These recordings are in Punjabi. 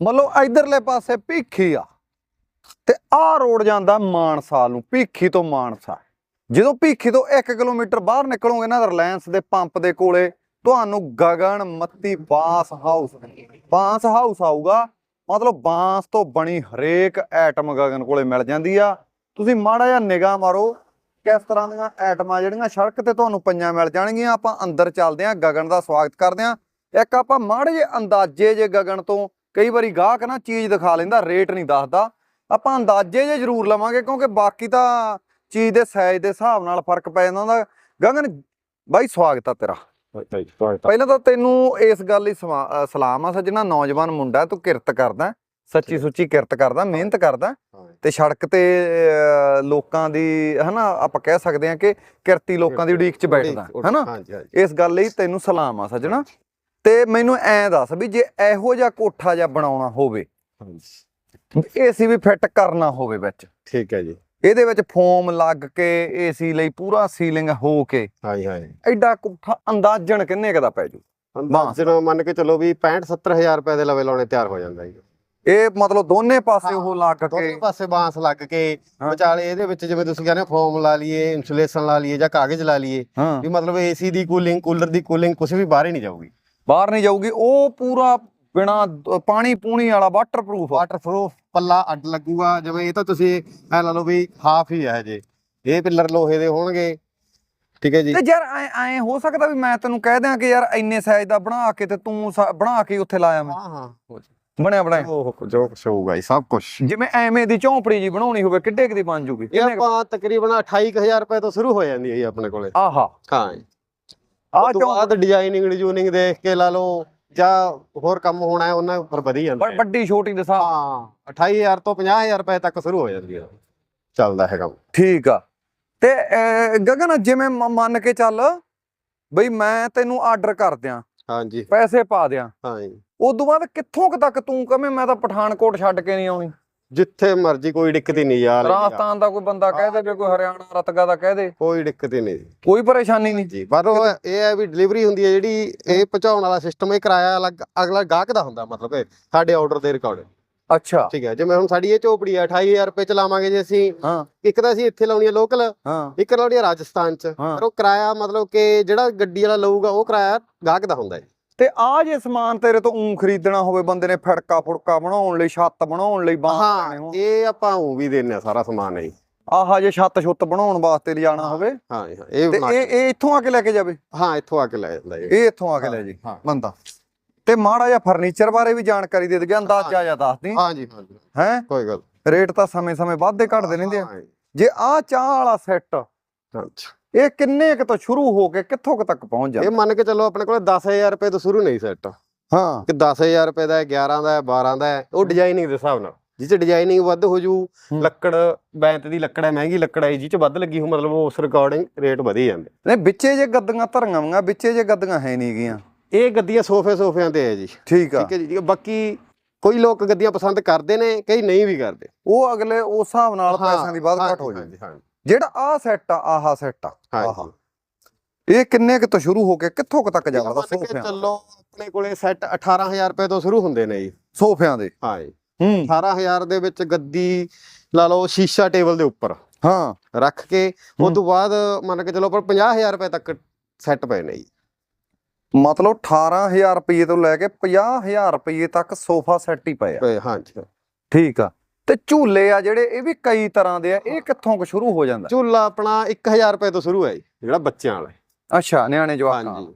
ਮਤਲਬ ਇਧਰਲੇ ਪਾਸੇ ਭੀਖੀ ਆ, ਤੇ ਆਹ ਰੋਡ ਜਾਂਦਾ ਮਾਨਸਾ ਨੂੰ, ਭੀਖੀ ਤੋਂ ਮਾਨਸਾ। ਜਦੋਂ ਭੀਖੀ ਤੋਂ 1 ਕਿਲੋਮੀਟਰ ਬਾਹਰ ਨਿਕਲੋਗੇ ਨਾ ਰਿਲਾਇੰਸ ਦੇ ਪੰਪ ਦੇ ਕੋਲੇ, ਤੁਹਾਨੂੰ ਗਗਨ ਮੱਤੀ ਬਾਂਸ ਹਾਊਸ ਬਾਂਸ ਹਾਊਸ ਆਊਗਾ, ਮਤਲਬ ਬਾਂਸ ਤੋਂ ਬਣੀ ਹਰੇਕ ਐਟਮ ਗਗਨ ਕੋਲੇ ਮਿਲ ਜਾਂਦੀ ਆ। ਤੁਸੀਂ ਮਾੜਾ ਜਿਹਾ ਨਿਗਾਹ ਮਾਰੋ, ਕਿਸ ਤਰ੍ਹਾਂ ਦੀਆਂ ਐਟਮਾਂ ਜਿਹੜੀਆਂ ਸੜਕ ਤੇ ਤੁਹਾਨੂੰ ਪੰਜਾਂ ਮਿਲ ਜਾਣਗੀਆਂ, ਆਪਾਂ ਅੰਦਰ ਚੱਲਦੇ ਆਂ, ਗਗਨ ਦਾ ਸਵਾਗਤ ਕਰਦੇ ਆਂ। ਇੱਕ ਆਪਾਂ ਮਾੜੇ ਜਿਹੇ ਅੰਦਾਜ਼ੇ ਜੇ ਗਗਨ ਤੋਂ ਕਈ ਵਾਰੀ ਗਾਹਕ ਨਾ ਚੀਜ਼ ਦਿਖਾ ਲੈਂਦਾ ਰੇਟ ਨਹੀਂ ਦੱਸਦਾ। ਆਪਾਂ ਅੰਦਾਜ਼ੇ ਜੇ ਜ਼ਰੂਰ ਲਵਾਂਗੇ ਕਿਉਂਕਿ ਬਾਕੀ ਤਾਂ ਚੀਜ਼ ਦੇ ਸਾਈਜ਼ ਦੇ ਹਿਸਾਬ ਨਾਲ ਫ਼ਰਕ ਪੈ ਜਾਂਦਾ ਹੁੰਦਾ। ਗਗਨ ਬਾਈ ਸਵਾਗਤ ਆ ਤੇਰਾ। ਪਹਿਲਾਂ ਤਾਂ ਤੈਨੂੰ ਇਸ ਗੱਲ ਲਈ ਸਲਾਮ ਆ ਸੱਜਣਾ। ਨੌਜਵਾਨ ਮੁੰਡਾ ਤੂੰ ਕਿਰਤ ਕਰਦਾ ਸੱਚੀ ਸੁੱਚੀ ਕਿਰਤ ਕਰਦਾ ਮਿਹਨਤ ਕਰਦਾ ਤੇ ਸੜਕ ਤੇ ਲੋਕਾਂ ਦੀ ਹਨਾ ਆਪਾਂ ਕਹਿ ਸਕਦੇ ਹਾਂ ਕਿ ਕਿਰਤੀ ਲੋਕਾਂ ਦੀ ਉਡੀਕ 'ਚ ਬੈਠਦਾ ਹਨਾ? ਇਸ ਗੱਲ ਲਈ ਤੈਨੂੰ ਸਲਾਮ ਆ ਸੱਜਣਾ। ਤੇ ਮੈਨੂੰ ਐਂ ਦੱਸ ਵੀ ਜੇ ਇਹੋ ਜਿਹਾ ਕੋਠਾ ਜਿਹਾ ਬਣਾਉਣਾ ਹੋਵੇ ਏਸੀ ਵੀ ਫਿੱਟ ਕਰਨਾ ਹੋਵੇ ਵਿੱਚ। ਠੀਕ ਹੈ ਜੀ। ਇਹਦੇ ਵਿੱਚ ਫੋਮ ਲੱਗ ਕੇ ਏਸੀ ਲਈ ਪੂਰਾ ਸੀਲਿੰਗ ਹੋ ਕੇ ਹਾਂਜੀ ਹਾਂਜੀ। ਐਡਾ ਕੋਠਾ ਅੰਦਾਜ਼ਨ ਕਿੰਨੇ ਕੁ ਦਾ ਪੈ ਜੂ? ਅੰਦਾਜ਼ਨ ਮੰਨ ਕੇ ਚੱਲੋ ਵੀ 65 70000 ਰੁਪਏ ਦੇ ਲਵੇ ਲਾਉਣੇ ਤਿਆਰ ਹੋ ਜਾਂਦਾ ਜੀ। ਇਹ ਮਤਲਬ ਦੋਨੇ ਪਾਸੇ ਉਹ ਲੱਗ ਦੋਨੇ ਕੇ ਪਾਸੇ ਬਾਂਸ ਲੱਗ ਕੇ। ਹਾਂ। ਵਿਚਾਲੇ ਇਹਦੇ ਵਿੱਚ ਜਿਵੇਂ ਤੁਸੀਂ ਕਹਿੰਦੇ ਫੋਮ ਲਾ ਲਈਏ ਇਨਸੂਲੇਸ਼ਨ ਲਾ ਲਈਏ ਜਾਂ ਕਾਗਜ਼ ਲਾ ਲਈਏ ਹਾਂ। ਵੀ ਮਤਲਬ ਏਸੀ ਦੀ ਕੂਲਿੰਗ ਕੂਲਰ ਦੀ ਕੂਲਿੰਗ ਕੁਝ ਵੀ ਬਾਹਰ ਹੀ ਨਹੀਂ ਜਾਊਗੀ। ਬਾਹਰ ਨਹੀਂ ਜਾਊਗੀ ਉਹ ਪੂਰਾ ਬਿਨਾ ਪਾਣੀ ਪੂਣੀ ਵਾਲਾ ਵਾਟਰਪ੍ਰੂਫ ਵਾਟਰਪ੍ਰੂਫ ਪੱਲਾ ਅੱਡ ਲੱਗੂਗਾ ਜਿਵੇਂ ਇਹ ਤਾਂ ਤੁਸੀਂ ਐ ਲਾ ਲਓ ਵੀ ਹਾਫ ਹੀ ਹੈ ਜੇ। ਇਹ ਪਿੱਲਰ ਲੋਹੇ ਦੇ ਹੋਣਗੇ ਠੀਕ ਹੈ ਜੀ। ਤੇ ਯਾਰ ਐ ਐ ਹੋ ਸਕਦਾ ਵੀ ਮੈਂ ਤੈਨੂੰ ਕਹਿ ਦਿਆਂ ਕਿ ਯਾਰ ਇੰਨੇ ਸਾਈਜ਼ ਦਾ ਬਣਾ ਕੇ ਤੇ ਤੂੰ ਬਣਾ ਕੇ ਉੱਥੇ ਲਾਇਆ ਮੈਂ। ਹਾਂ ਹਾਂ। ਬਣਿਆ ਬਣਾਇਆ ਉਹ ਜੋ ਕੁਛ ਹੋਊਗਾ ਜੀ ਸਭ ਕੁਝ ਜਿਵੇਂ ਐਵੇਂ ਦੀ ਝੌਂਪੜੀ ਜੀ ਬਣਾਉਣੀ ਹੋਵੇ ਕਿੱਡੇ ਕੁ ਦੀ ਬਣ ਜੂਗੀ? ਇਹ ਆਪਾਂ ਤਕਰੀਬਨ 28000 ਰੁਪਏ ਤੋਂ ਸ਼ੁਰੂ ਹੋ ਜਾਂਦੀ ਹੈ ਜੀ ਆਪਣੇ ਕੋਲੇ। ਆਹਾ। ਹਾਂ ਜੀ। ਆ ਤੋਂ ਬਾਅਦ ਡਿਜ਼ਾਈਨਿੰਗ ਡਿਜ਼ੂਨਿੰਗ ਦੇਖ ਕੇ ਲਾ ਲਓ ਜਾਂ ਹੋਰ ਕੰਮ ਹੋਣਾ ਹੈ ਉਹਨਾਂ ਉੱਪਰ ਵਧੀ ਜਾਂਦਾ ਹੈ। ਵੱਡੀ ਛੋਟੀ ਦੇ ਹਿਸਾਬ ਹਾਂ 28000 ਤੋਂ 50000 ਰੁਪਏ ਤੱਕ ਸ਼ੁਰੂ ਹੋ ਜਾਂਦੀ ਹੈ ਚੱਲਦਾ ਹੈ ਕੰਮ ਠੀਕ ਆ। ਤੇ ਅਹ, ਗਗਨ ਜਿਵੇਂ ਮ- ਮੰਨ ਕੇ ਚੱਲ ਬਈ ਮੈਂ ਤੈਨੂੰ ਆਰਡਰ ਕਰ ਦਿਆਂ। ਹਾਂਜੀ। ਪੈਸੇ ਪਾ ਦਿਆਂ। ਹਾਂ ਜੀ। ਉਦੋਂ ਬਾਅਦ ਕਿੱਥੋਂ ਕੁ ਤੱਕ ਤੂੰ ਕਵੇਂ ਮੈਂ ਤਾਂ ਪਠਾਨਕੋਟ ਛੱਡ ਕੇ ਨਹੀਂ ਆਉਣੀ? ਜਿੱਥੇ ਮਰਜ਼ੀ ਕੋਈ ਦਿੱਕਤ ਹੀ ਨਹੀਂ ਯਾਰ। ਰਾਜਸਥਾਨ ਦਾ ਕੋਈ ਬੰਦਾ ਕਹਿ ਦੇ ਵੀ ਕੋਈ ਹਰਿਆਣਾ ਰਤਗਾ ਦਾ ਕਹਿ ਦੇ। ਕੋਈ ਦਿੱਕਤ ਹੀ ਨਹੀਂ। ਜੀ। ਕੋਈ ਪਰੇਸ਼ਾਨੀ ਨਹੀਂ। ਜੀ ਪਰ ਉਹ ਇਹ ਹੈ ਵੀ ਡਿਲੀਵਰੀ ਹੁੰਦੀ ਹੈ ਜਿਹੜੀ ਇਹ ਪਹੁੰਚਾਉਣ ਵਾਲਾ ਸਿਸਟਮ ਇਹ ਕਿਰਾਇਆ ਅਲੱਗ ਅਗਲਾ ਗਾਹਕ ਦਾ ਹੁੰਦਾ ਮਤਲਬ ਕਿ ਸਾਡੇ ਆਰਡਰ ਦੇ ਰਿਕਾਰਡ ਅੱਛਾ। ਠੀਕ ਹੈ ਜਿਵੇਂ ਹੁਣ ਸਾਡੀ ਇਹ ਝੋਪੜੀ ਹੈ 28000 ਰੁਪਏ ਚ ਲਾਵਾਂਗੇ ਜੇ ਅਸੀਂ ਹਾਂ। ਇੱਕ ਤਾਂ ਅਸੀਂ ਇੱਥੇ ਲਾਉਣੀ ਹੈ ਲੋਕਲ ਹਾਂ। ਇੱਕ ਲਾਉਣੀ ਹੈ ਰਾਜਸਥਾਨ ਚ। ਪਰ ਉਹ ਕਿਰਾਇਆ ਮਤਲਬ ਕਿ ਜਿਹੜਾ ਗੱਡੀ ਵਾਲਾ ਲਊਗਾ ਉਹ ਕਿਰਾਇਆ ਗਾਹਕ ਦਾ ਹੁੰਦਾ ਹੈ। ਤੇ ਆ ਜੇ ਸਮਾਨ ਤੇਰੇ ਤੋਂ ਉਂ ਖਰੀਦਣਾ ਹੋਵੇ ਬੰਦੇ ਨੇ ਫੜਕਾ ਫੁੜਕਾ ਬਣਾਉਣ ਲਈ ਛੱਤ ਬਣਾਉਣ ਲਈ ਬਾਂਹ ਹਾਂ ਇਹ ਆਪਾਂ ਉਹ ਵੀ ਦਿੰਨੇ ਆ ਸਾਰਾ ਸਮਾਨ ਹੈ ਜੀ ਆਹ ਜੇ ਛੱਤ ਛੁੱਤ ਬਣਾਉਣ ਵਾਸਤੇ ਲਿਜਾਣਾ ਹੋਵੇ ਹਾਂ ਜੀ, ਹਾਂ, ਇਹ ਤੇ ਬਣਾ ਇਹ ਇਹ ਇੱਥੋਂ ਆ ਕੇ ਲੈ ਕੇ ਜਾਵੇ? ਹਾਂ ਇੱਥੋਂ ਆ ਕੇ ਲੈ ਜਾਂਦਾ ਇਹ। ਇਹ ਇੱਥੋਂ ਆ ਕੇ ਲੈ ਜੀ ਹਾਂ। ਬੰਦਾ। ਤੇ ਮਾੜਾ ਜਿਹਾ ਫਰਨੀਚਰ ਬਾਰੇ ਵੀ ਜਾਣਕਾਰੀ ਦੇ ਦੇ ਗਿਆ ਅੰਦਾਜ਼ਾ ਜਿਹਾ ਦੱਸ ਦੀ। ਹਾਂ ਜੀ ਹਾਂ ਜੀ। ਹੈ? ਕੋਈ ਗੱਲ ਰੇਟ ਤਾਂ ਸਮੇਂ-ਸਮੇਂ ਵੱਧਦੇ ਘਟਦੇ ਰਹਿੰਦੇ ਆ। ਹਾਂ ਜੀ, ਜੇ ਆ ਚਾਹ ਵਾਲਾ ਸੈੱਟ ਅੱਛਾ। ਇਹ ਕਿੰਨੇ ਕੁ ਤੋਂ ਸ਼ੁਰੂ ਹੋ ਕੇ ਕਿੱਥੋਂ ਕੁ ਤੱਕ ਪਹੁੰਚ ਇਹ ਜਾਂਦਾ? ਮੰਨ ਕੇ ਚੱਲੋ ਆਪਣੇ ਕੋਲ 10000 ਰੁਪਏ ਤੋਂ ਸ਼ੁਰੂ ਨਹੀਂ ਸੈੱਟ ਹਾਂ। ਕਿ 10000 ਰੁਪਏ ਦਾ ਹੈ 11 ਦਾ ਹੈ 12 ਦਾ ਹੈ ਉਹ ਡਿਜ਼ਾਈਨਿੰਗ ਦੇ ਹਿਸਾਬ ਨਾਲ। ਜਿਸ ਚ ਡਿਜ਼ਾਈਨਿੰਗ ਵੱਧ ਹੋ ਜੂ ਹੂੰ। ਲੱਕੜ ਬੈਂਤ ਦੀ ਲੱਕੜ ਹੈ ਮਹਿੰਗੀ ਲੱਕੜ ਹੈ ਜਿਸ ਚ ਵੱਧ ਲੱਗੀ ਹੋ ਮਤਲਬ ਉਸ ਰਿਕਾਰਡਿੰਗ ਰੇਟ ਵਧੀ ਜਾਂਦੇ। ਨਹੀਂ ਵਿੱਚੇ ਜੇ ਗੱਦੀਆਂ ਧਰੀਆਂ ਵੀਆਂ ਵਿੱਚੇ ਜੇ ਗੱਦੀਆਂ ਹੈ ਨਹੀਂ ਗੀਆਂ। ਇਹ ਗੱਦੀਆਂ ਸੋਫੇ ਸੋਫਿਆਂ ਤੇ ਹੈ ਜੀ। ਠੀਕ ਆ। ਠੀਕ ਹੈ ਜੀ ਬਾਕੀ ਕੋਈ ਲੋਕ ਗੱਦੀਆਂ ਪਸੰਦ ਕਰਦੇ ਨੇ ਕਈ ਨਹੀਂ ਵੀ ਕਰਦੇ। ਉਹ ਅਗਲੇ ਉਸ ਹਿਸਾਬ ਨਾਲ ਹਾਂ, ਪੈਸਿਆਂ ਦੀ ਵੱਧ ਘਟ ਹੋ ਜਾਂਦੀ। ਹਾਂਜੀ। ਜਿਹੜਾ ਆ ਸੈੱਟ ਆ ਆਹਾ ਸੈੱਟ ਆ ਆਹਾ। ਇਹ ਕਿੰਨੇ ਕੁ ਤੋਂ ਸ਼ੁਰੂ ਹੋ ਕੇ ਕਿੱਥੋਂ ਕੁ ਤੱਕ ਜਾਂਦਾ? ਕੇ ਸੋਫਿਆਂ ਚੱਲੋ ਆਪਣੇ ਕੋਲੇ ਸੈੱਟ 18000 ਰੁਪਏ ਤੋਂ ਸ਼ੁਰੂ ਹੁੰਦੇ ਨੇ ਜੀ। ਸੋਫਿਆਂ ਦੇ? ਹਾਂ। ਜੀ ਹੂੰ 18000 ਦੇ ਵਿੱਚ ਗੱਦੀ ਲਾ ਲਓ ਸ਼ੀਸ਼ਾ ਟੇਬਲ ਦੇ ਉੱਪਰ। ਹਾਂ। ਰੱਖ ਕੇ। ਉਸ ਤੋਂ ਬਾਅਦ ਮੰਨ ਕੇ ਚੱਲੋ ਪਰ 50000 ਰੁਪਏ ਤੱਕ ਸੈੱਟ ਪਏ ਨੇ ਜੀ। ਮਤਲਬ 18000 ਰੁਪਏ ਤੋਂ ਲੈ ਕੇ 50000 ਰੁਪਏ ਤੱਕ ਸੋਫਾ ਸੈੱਟ ਹੀ ਪਏ ਆ। ਹਾਂਜੀ। ਠੀਕ ਆ। ਤੇ ਝੂਲੇ ਆ ਜਿਹੜੇ ਇਹ ਵੀ ਕਈ ਤਰ੍ਹਾਂ ਦੇ ਆ ਇਹ ਕਿੱਥੋਂ ਕੁ ਸ਼ੁਰੂ ਹੋ ਜਾਂਦਾ? ਝੂਲਾ ਆਪਣਾ 1000 ਰੁਪਏ ਤੋਂ ਸ਼ੁਰੂ ਹੈ ਜੀ ਜਿਹੜਾ ਬੱਚਿਆਂ ਵਾਲਾ ਹੈ। ਅੱਛਾ ਨਿਆਣੇ ਜਵਾਕਾਂ ਹਾਂਜੀ।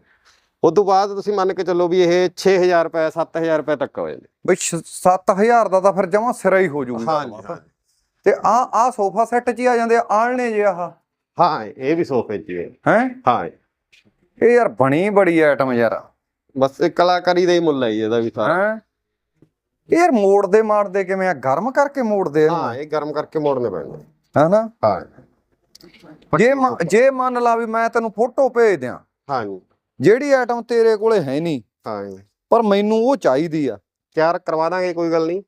ਉਸ ਤੋਂ ਬਾਅਦ ਤੁਸੀਂ ਮੰਨ ਕੇ ਚੱਲੋ ਵੀ ਇਹ 6000 ਰੁਪਏ 7000 ਰੁਪਏ ਤੱਕ ਹੋ ਜਾਂਦੇ। ਬਈ 7000 ਦਾ ਤਾਂ ਫਿਰ ਜਮਾ ਸਿਰਾ ਹੀ ਹੋ ਜੂਗਾ ਹਾਂਜੀ ਤੇ ਆ ਆ ਸੋਫਾ ਸੈੱਟ 'ਚ ਹੀ ਆ ਜਾਂਦੇ ਆ ਆਲਣੇ ਜੇ ਆਹ। ਹਾਂ ਇਹ ਵੀ ਸੋਫੇ ਚ ਹੀ ਹੈ। ਹੈ? ਹਾਂ। ਇਹ ਯਾਰ ਬਣੀ ਬੜੀ ਆਈਟਮ ਯਾਰ। ਬਸ ਇਹ ਕਲਾਕਾਰੀ ਦਾ ਹੀ ਮੁੱਲ ਹੈ ਜੀ ਇਹਦਾ ਵੀ ਸਾਰਾ। ਹੈ? ਇਹ ਯਾਰ ਮੋੜਦੇ ਮਾਰਦੇ ਕਿਵੇਂ ਆ? ਗਰਮ ਕਰਕੇ ਮੋੜਦੇ ਆ ਹਾਂ ਇਹ ਗਰਮ ਕਰਕੇ ਮੋੜਨੇ ਪੈਣਗੇ। ਹਨਾ? ਹਾਂ। ਜੇ ਮ- ਜੇ ਮੰਨ ਲਾ ਵੀ ਮੈਂ ਤੈਨੂੰ ਫੋਟੋ ਭੇਜ ਦਿਆਂ। ਹਾਂ ਜੀ ਜਿਹੜੀ ਆਈਟਮ ਤੇਰੇ ਕੋਲੇ ਹੈ ਨਹੀਂ ਹਾਂ ਜੀ ਪਰ ਮੈਨੂੰ ਉਹ ਚਾਹੀਦੀ ਆ। ਤਿਆਰ ਕਰਵਾ ਦਾਂਗੇ ਕੋਈ ਗੱਲ ਨਹੀਂ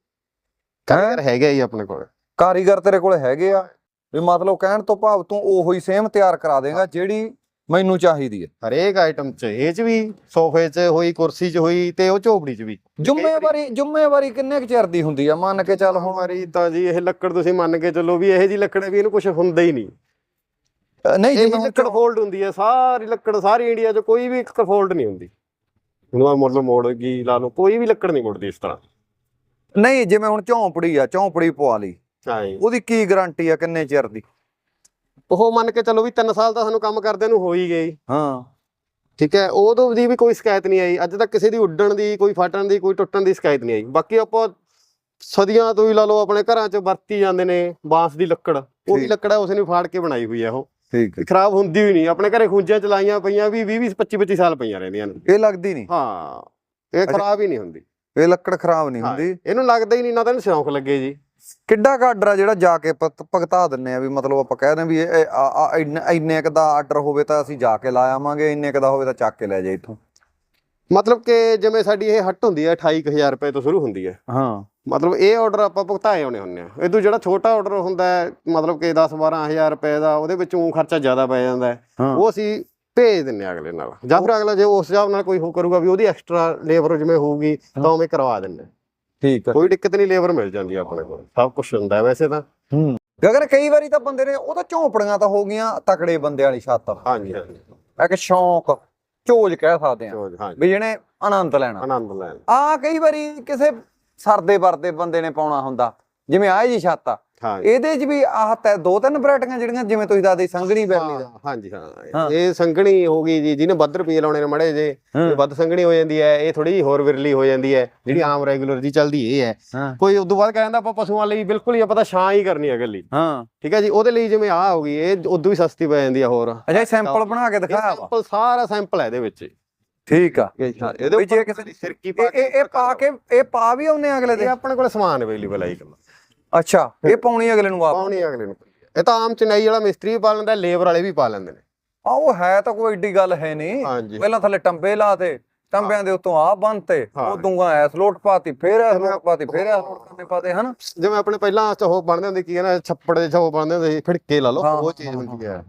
ਕਾਰੀਗਰ ਹੈਗਾ ਜੀ ਆਪਣੇ ਕੋਲ। ਕਾਰੀਗਰ ਤੇਰੇ ਕੋਲੇ ਹੈਗੇ ਆ। ਵੀ ਮਤਲਬ ਕਹਿਣ ਤੋਂ ਭਾਵ ਤੂੰ ਉਹੋ ਹੀ ਸੇਮ ਤਿਆਰ ਕਰਾ ਦੇਗਾ ਜਿਹੜੀ ਮੈਨੂੰ ਚਾਹੀਦੀ ਹੈ। ਹਰੇਕ ਆਈਟਮ 'ਚ ਇਹ 'ਚ ਵੀ ਸੋਫੇ 'ਚ ਹੋਈ ਕੁਰਸੀ 'ਚ ਹੋਈ ਤੇ ਉਹ ਝੋਪੜੀ 'ਚ ਵੀ। ਜ਼ਿੰਮੇਵਾਰੀ ਜ਼ਿੰਮੇਵਾਰੀ ਕਿੰਨੇ ਕੁ ਚਿਰ ਦੀ ਹੁੰਦੀ ਆ? ਮੰਨ ਕੇ ਚੱਲ ਹੁਣ ਹਮਾਰੀ ਤਾਂ ਜੀ ਇਹ ਲੱਕੜ ਤੁਸੀਂ ਮੰਨ ਕੇ ਚੱਲੋ ਵੀ ਇਹ ਜੀ ਲੱਕੜ ਹੈ ਵੀ ਇਹਨੂੰ ਕੁਝ ਹੁੰਦਾ ਹੀ ਨਹੀਂ। ਨਹੀਂ ਇਹ ਹੁਣ ਲੱਕੜ ਫੋਲਡ ਹੁੰਦੀ ਹੈ ਸਾਰੀ ਲੱਕੜ ਸਾਰੀ ਇੰਡੀਆ 'ਚ ਕੋਈ ਵੀ ਇੱਕ ਫੋਲਡ ਨਹੀਂ ਹੁੰਦੀ। ਹੁਣ ਮਤਲਬ ਮੋੜ ਗਈ ਲਾ ਲਓ ਕੋਈ ਵੀ ਲੱਕੜ ਨਹੀਂ ਮੁੜਦੀ ਇਸ ਤਰ੍ਹਾਂ। ਨਹੀਂ ਜਿਵੇਂ ਹੁਣ ਝੌਂਪੜੀ ਆ ਝੌਂਪੜੀ ਪਵਾ ਲਈ। ਹਾਂ ਜੀ। ਉਹਦੀ ਕੀ ਗਾਰੰਟੀ ਆ ਕਿੰਨੇ ਚਿਰ ਦੀ? ਉਹ ਮੰਨ ਕੇ ਚੱਲੋ ਵੀ 3 ਸਾਲ ਤਾਂ ਸਾਨੂੰ ਕੰਮ ਕਰਦੇ ਨੂੰ ਹੋ ਹੀ ਗਏ। ਹਾਂ। ਠੀਕ ਹੈ ਉਦੋਂ ਦੀ ਵੀ ਕੋਈ ਸ਼ਿਕਾਇਤ ਨਹੀਂ ਆਈ। ਅੱਜ ਤੱਕ ਕਿਸੇ ਦੀ ਉੱਡਣ ਦੀ ਕੋਈ ਫਟਣ ਦੀ ਕੋਈ ਟੁੱਟਣ ਦੀ ਸ਼ਿਕਾਇਤ ਨਹੀਂ ਆਈ। ਬਾਕੀ ਆਪਾਂ ਸਦੀਆਂ ਤੋਂ ਹੀ ਲਾ ਲਓ ਆਪਣੇ ਘਰਾਂ 'ਚ ਵਰਤੀ ਜਾਂਦੇ ਨੇ ਬਾਂਸ ਦੀ ਲੱਕੜ। ਉਹ ਵੀ। ਲੱਕੜ ਹੈ ਉਸੇ ਨੂੰ ਫਾੜ ਕੇ ਬਣਾਈ ਹੋਈ ਹੈ ਉਹ। ਠੀਕ ਖਰਾਬ ਹੁੰਦੀ ਵੀ ਨਹੀਂ। ਆਪਣੇ ਘਰੇ ਖੂੰਜਾਂ ਚਲਾਈਆਂ ਪਈਆਂ ਵੀ 20 20 25 25 ਸਾਲ ਪਈਆਂ ਰਹਿੰਦੀਆਂ ਨੇ। ਇਹ ਲੱਗਦੀ ਨਹੀਂ। ਹਾਂ ਇਹ। ਖਰਾਬ ਹੀ ਨਹੀਂ ਹੁੰਦੀ। ਇਹ ਲੱਕੜ ਖਰਾਬ ਨਹੀਂ ਹਾਂ, ਹੁੰਦੀ। ਇਹਨੂੰ ਲੱਗਦਾ ਹੀ ਨਹੀਂ ਨਾ ਤਾਂ ਇਹਨੂੰ ਸ਼ੌਂਕ ਲੱਗੇ ਜੀ। ਕਿੱਡਾ ਕੁ ਆਰਡਰ ਆ ਜਿਹੜਾ ਜਾ ਕੇ ਭੁਗਤਾ ਦਿੰਨੇ ਆ ਵੀ ਮਤਲਬ ਆਪਾਂ ਕਹਿ ਦਿੰਦੇ ਵੀ ਇੰਨੇ- ਕ ਦਾ ਆਰਡਰ ਹੋਵੇ ਤਾਂ ਅਸੀਂ ਜਾ ਕੇ ਲਾ ਆਵਾਂਗੇ ਇੰਨੇ ਕ ਦਾ ਹੋਵੇ ਤਾਂ ਚੱਕ ਕੇ ਲੈ ਜਾਏ ਇੱਥੋਂ। ਮਤਲਬ ਕਿ ਜਿਵੇਂ ਸਾਡੀ ਇਹ ਹੱਟ ਹੁੰਦੀ ਹੈ 28000 ਰੁਪਏ ਤੋਂ ਸ਼ੁਰੂ ਹੁੰਦੀ ਹੈ। ਹਾਂ। ਮਤਲਬ ਇਹ ਆਰਡਰ ਆਪਾਂ ਭੁਗਤਾਏ ਆਉਣੇ ਹੁੰਦੇ ਆ। ਇਹ ਤੋਂ ਜਿਹੜਾ ਛੋਟਾ ਆਰਡਰ ਹੁੰਦਾ ਹੈ ਮਤਲਬ ਕਿ 10 12000 ਰੁਪਏ ਦਾ ਉਹਦੇ ਵਿੱਚੋਂ ਖਰਚਾ ਜ਼ਿਆਦਾ ਪੈ ਜਾਂਦਾ ਹੈ। ਉਹ ਅਸੀਂ ਭੇਜ ਦਿੰਨੇ ਆ ਅਗਲੇ ਨਾਲ। ਜਾਂ ਫਿਰ ਅਗਲਾ ਜੇ ਉਸ ਹਿਸਾਬ ਨਾਲ ਕੋਈ ਹੋ ਕਰੂਗਾ ਵੀ ਉਹਦੀ ਐਕਸਟਰਾ ਲੇਬਰ ਜਿਵੇਂ ਹੋਊਗੀ ਤਾਂ ਉਵੇਂ ਕਰਵਾ ਦਿੰਨੇ। ਠੀਕ ਆ। ਕੋਈ ਦਿੱਕਤ ਨਹੀਂ ਲੇਬਰ ਮਿਲ ਜਾਂਦੀ ਆ ਆਪਣੇ ਕੋਲ। ਸਭ ਕੁਝ ਹੁੰਦਾ ਵੈਸੇ ਤਾਂ। ਹੂੰ। ਗਗਨ ਕਈ ਵਾਰੀ ਤਾਂ ਬੰਦੇ ਨੇ ਉਹ ਤਾਂ ਝੌਂਪੜੀਆਂ ਤਾਂ ਹੋ ਗਈਆਂ ਤਕੜੇ ਬੰਦੇ ਵਾਲੀ ਛੱਤ। ਹਾਂਜੀ ਹਾਂਜੀ। ਇੱਕ ਸ਼ੌਂਕ ਝੋਜ ਕਹਿ ਸਕਦੇ ਆ। ਵੀ ਜਿਹਨੇ ਆਨੰਦ ਲੈਣਾ। ਆਨੰਦ ਲੈਣ। ਆ ਕਈ ਵਾਰੀ ਕਿਸੇ ਸਰਦੇ ਵਰਦੇ ਬੰਦੇ ਨੇ ਪਾਉਣਾ ਹੁੰਦਾ। ਜਿਵੇਂ ਆਹ ਜੀ ਛੱਤ ਆ। ਹਾਂ। ਇਹਦੇ 'ਚ ਵੀ ਆਹ ਤੈ ਦੋ ਤਿੰਨ ਵੈਰਾਈਟੀਆਂ ਜਿਹੜੀਆਂ ਜਿਵੇਂ ਤੁਸੀਂ ਦੱਸਦੇ ਸੰਘਣੀ ਬੈਰਲੀ ਦਾ। ਹਾਂ, ਹਾਂਜੀ ਹਾਂ। ਹਾਂ। ਇਹ ਸੰਘਣੀ ਹੋ ਗਈ ਜੀ ਜਿਹਨੇ ਵੱਧ ਰੁਪਏ ਲਾਉਣੇ ਨੇ ਮੜੇ ਜੇ ਹਾਂ। ਇਹ ਵੱਧ ਸੰਘਣੀ ਹੋ ਜਾਂਦੀ ਹੈ ਇਹ ਥੋੜੀ ਹੋਰ ਵਿਰਲੀ ਹੋ ਜਾਂਦੀ ਹੈ ਜਿਹੜੀ ਆਮ ਰੈਗੂਲਰ ਦੀ ਚੱਲਦੀ ਇਹ ਹੈ। ਹਾਂ। ਕੋਈ ਉਦੋਂ ਬਾਅਦ ਕਹਿੰਦਾ ਆਪਾਂ ਪਸ਼ੂਆਂ ਲਈ ਬਿਲਕੁਲ ਹੀ ਆਪਾਂ ਤਾਂ ਛਾਂ ਹੀ ਕਰਨੀ ਹੈ ਗੱਲੀ ਹਾਂ। ਠੀਕ ਹੈ ਜੀ ਉਹਦੇ ਲਈ ਜਿਵੇਂ ਆਹ ਹੋ ਗਈ ਇਹ ਉਦੋਂ ਵੀ ਸਸਤੀ ਪੈ ਜਾਂਦੀ ਆ ਹੋਰ। ਅੱਛਾ ਇਹ ਸੈਂਪਲ ਬਣਾ ਕੇ ਵਾ। ਸੈਂਪਲ ਸਾਰਾ ਸੈਂਪਲ ਹੈ ਇਹਦੇ ਵਿੱਚ। ਠੀਕ ਆ। ਇਹਦੇ ਵੀ ਜੇ ਕਿਸੇ ਕਿਸੇ ਸਿਰਕੀ ਇਹ ਇਹ ਇਹ ਪਾ ਕੇ ਇਹ ਪਾ ਵੀ ਆਉਨੇ ਅਗਲੇ ਇਹ ਦੇ ਆਪਣੇ ਕੋਲ ਸਮਾਨ ਅਵੇਲੇਬਲ ਹੈ ਜੀ ਇਕੱਲਾ। ਅੱਛਾ ਇਹ ਪਾਉਣੀ ਅਗਲੇ ਨੂੰ ਆਪ? ਪਾਉਣੀ ਅਗਲੇ ਨੂੰ। ਇਹ ਤਾਂ ਆਮ ਚਨਾਈ ਵਾਲਾ ਮਿਸਤਰੀ ਵੀ ਪਾ ਲੈਂਦਾ ਲੇਬਰ ਵਾਲੇ ਵੀ ਪਾ ਲੈਂਦੇ ਨੇ। ਆ ਉਹ ਹੈ ਤਾਂ ਕੋਈ ਏਡੀ ਗੱਲ ਹੈ ਨਹੀਂ। ਪਹਿਲਾਂ ਥੱਲੇ ਟੰਬੇ ਲਾਤੇ ਟੰਬਿਆਂ ਦੇ ਉੱਤੋਂ ਆ ਬੰਨਤੇ ਹਾਂ। ਉਹ ਦੂੰਗਾ ਐਸ ਲੋਟ ਪਾਤੀ ਫੇਰ ਐਸ ਲੋਟ ਪਾਤੀ ਫੇਰ ਐਸ ਲੋਟ ਕਰਨੇ ਪਾਤੇ ਹਨ? ਜਿਵੇਂ ਆਪਣੇ ਪਹਿਲਾਂ ਉਹ ਬਣਦੇ ਹੁੰਦੇ ਕੀ ਹੈ ਨਾ ਛੱਪੜ ਦੇ ਛੋ ਬਣਦੇ ਹੁੰਦੇ ਫਿੜਕੇ ਲਾ ਲਓ ਹਾਂ, ਉਹ ਚੀਜ਼ ਹਾਂ, ਹੁੰਦੀ ਹੈ।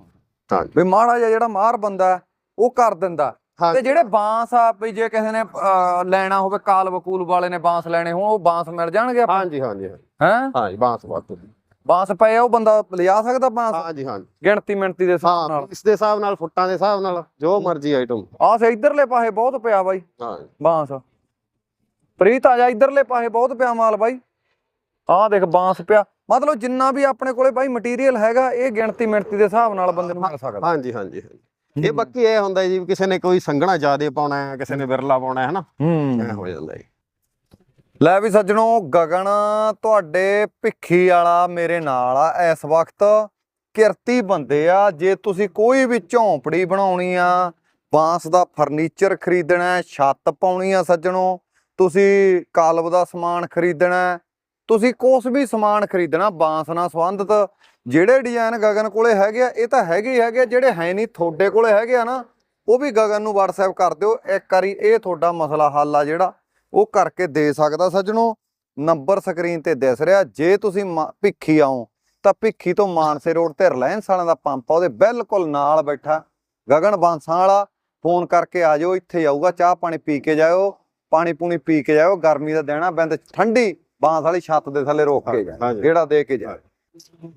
ਹਾਂਜੀ। ਵੀ ਮਾੜਾ ਜਿਹਾ ਜਿਹੜਾ ਮਾਰ ਬੰਦਾ ਹੈ, ਉਹ ਕਰ ਦਿੰਦਾ। ਹਾਂ ਤੇ ਜਿਹੜੇ ਬਾਂਸ ਆ ਵੀ ਜੇ ਕਿਸੇ ਨੇ ਅਹ, ਲੈਣਾ ਹੋਵੇ ਕਾਲ ਵਕੂਲ ਵਾਲੇ ਨੇ ਬਾਂਸ ਲੈਣੇ ਹੋਣ ਉਹ ਬਾਂਸ ਮਿਲ ਜਾਣਗੇ ਆਪਾਂ ਹਾਂਜੀ ਹਾਂਜੀ ਹਾਂਜੀ। ਹੈ? ਹਾਂਜੀ ਬਾਂਸ ਬਾਤ ਬਾਂਸ ਪਏ ਆ ਉਹ ਬੰਦਾ ਲਿਜਾ ਸਕਦਾ ਬਾਂਸ? ਹਾਂਜੀ ਹਾਂਜੀ। ਗਿਣਤੀ ਮਿਣਤੀ ਦੇ ਹਿਸਾਬ ਹਾਂ ਨਾਲ। ਇਸ ਦੇ ਹਿਸਾਬ ਨਾਲ ਫੁੱਟਾਂ ਦੇ ਹਿਸਾਬ ਨਾਲ ਜੋ ਮਰਜ਼ੀ ਆਈਟਮ ਆਹ ਸੇ ਇਧਰਲੇ ਪਾਸੇ ਬਹੁਤ ਪਿਆ ਬਾਈ। ਹਾਂ ਬਾਂਸ। ਪ੍ਰੀਤ ਆ ਜਾ ਇਧਰਲੇ ਪਾਸੇ ਬਹੁਤ ਪਿਆ ਮਾਲ ਬਾਈ। ਆਹ ਦੇਖ ਬਾਂਸ ਪਿਆ। ਮਤਲਬ ਜਿੰਨਾ ਵੀ ਆਪਣੇ ਕੋਲੇ ਬਾਈ ਮਟੀਰੀਅਲ ਹੈਗਾ ਇਹ ਗਿਣਤੀ ਮਿਣਤੀ ਦੇ ਹਿਸਾਬ ਨਾਲ ਬੰਦੇ ਨੂੰ ਮਿਲ ਸਕਦਾ। ਹਾਂਜੀ ਹਾਂਜੀ ਹਾਂਜੀ। ਇਹ ਬਾਕੀ ਇਹ ਹੁੰਦਾ ਜੀ ਕਿਸੇ ਨੇ ਕੋਈ ਸੰਘਣਾ ਜ਼ਿਆਦੇ ਪਾਉਣਾ ਹੈ ਕਿਸੇ ਨੇ ਬਿਰਲਾ ਪਾਉਣਾ ਹੈ ਹਨਾ? ਹੂੰ। ਐ ਹੋ ਜਾਂਦਾ ਜੀ। ਲੈ ਵੀ ਸੱਜਣੋ ਗਗਨ ਤੁਹਾਡੇ ਭਿੱਖੀ ਵਾਲਾ ਮੇਰੇ ਨਾਲ ਆ। ਇਸ ਵਕਤ ਕਿਰਤੀ ਬੰਦੇ ਆ ਜੇ ਤੁਸੀਂ ਕੋਈ ਵੀ ਝੌਂਪੜੀ ਬਣਾਉਣੀ ਆ ਬਾਂਸ ਦਾ ਫਰਨੀਚਰ ਖਰੀਦਣਾ ਹੈ, ਛੱਤ ਪਾਉਣੀ ਆ ਸੱਜਣੋ ਤੁਸੀਂ ਕਾਲਬ ਦਾ ਸਮਾਨ ਖਰੀਦਣਾ ਹੈ, ਤੁਸੀਂ ਕੁਛ ਵੀ ਸਮਾਨ ਖਰੀਦਣਾ ਬਾਂਸ ਨਾਲ ਸੰਬੰਧਿਤ ਜਿਹੜੇ ਡਿਜ਼ਾਈਨ ਗਗਨ ਕੋਲੇ ਹੈਗੇ ਆ ਇਹ ਤਾਂ ਹੈਗੇ ਹੀ ਹੈਗੇ ਆ, ਜਿਹੜੇ ਹੈ ਨਹੀਂ ਤੁਹਾਡੇ ਕੋਲੇ ਹੈਗੇ ਆ ਨਾ ਉਹ ਵੀ ਗਗਨ ਨੂੰ WhatsApp ਕਰ ਦਿਓ ਇੱਕ ਵਾਰੀ ਇਹ ਤੁਹਾਡਾ ਮਸਲਾ ਹੱਲ ਆ ਜਿਹੜਾ ਉਹ ਕਰਕੇ ਦੇ ਸਕਦਾ ਸੱਜਣੋ ਨੰਬਰ ਸਕਰੀਨ ਤੇ ਦਿਸ ਰਿਹਾ ਜੇ ਤੁਸੀਂ ਮਾ- ਭਿੱਖੀ ਆਓ ਤਾਂ ਭਿੱਖੀ ਤੋਂ ਮਾਨਸੇ ਰੋਡ ਤੇ ਰਿਲਾਇੰਸ ਵਾਲਿਆਂ ਦਾ ਪੰਪ ਆ ਉਹਦੇ ਬਿਲਕੁਲ ਨਾਲ ਬੈਠਾ ਗਗਨ ਬਾਂਸਾਂ ਵਾਲਾ ਫੋਨ ਕਰਕੇ ਆ ਜਾਓ ਇੱਥੇ ਆਊਗਾ ਚਾਹ ਪਾਣੀ ਪੀ ਕੇ ਜਾਇਓ ਪਾਣੀ ਪੂਣੀ ਪੀ ਕੇ ਜਾਇਓ ਗਰਮੀ ਦਾ ਦੇਣਾ ਬਿੰਦ ਠੰਡੀ ਬਾਂਸ ਵਾਲੀ ਛੱਤ ਦੇ ਥੱਲੇ ਰੋਕ ਕੇ ਹਾਂਜੀ। ਗੇੜਾ ਦੇ ਕੇ ਜਾਇਓ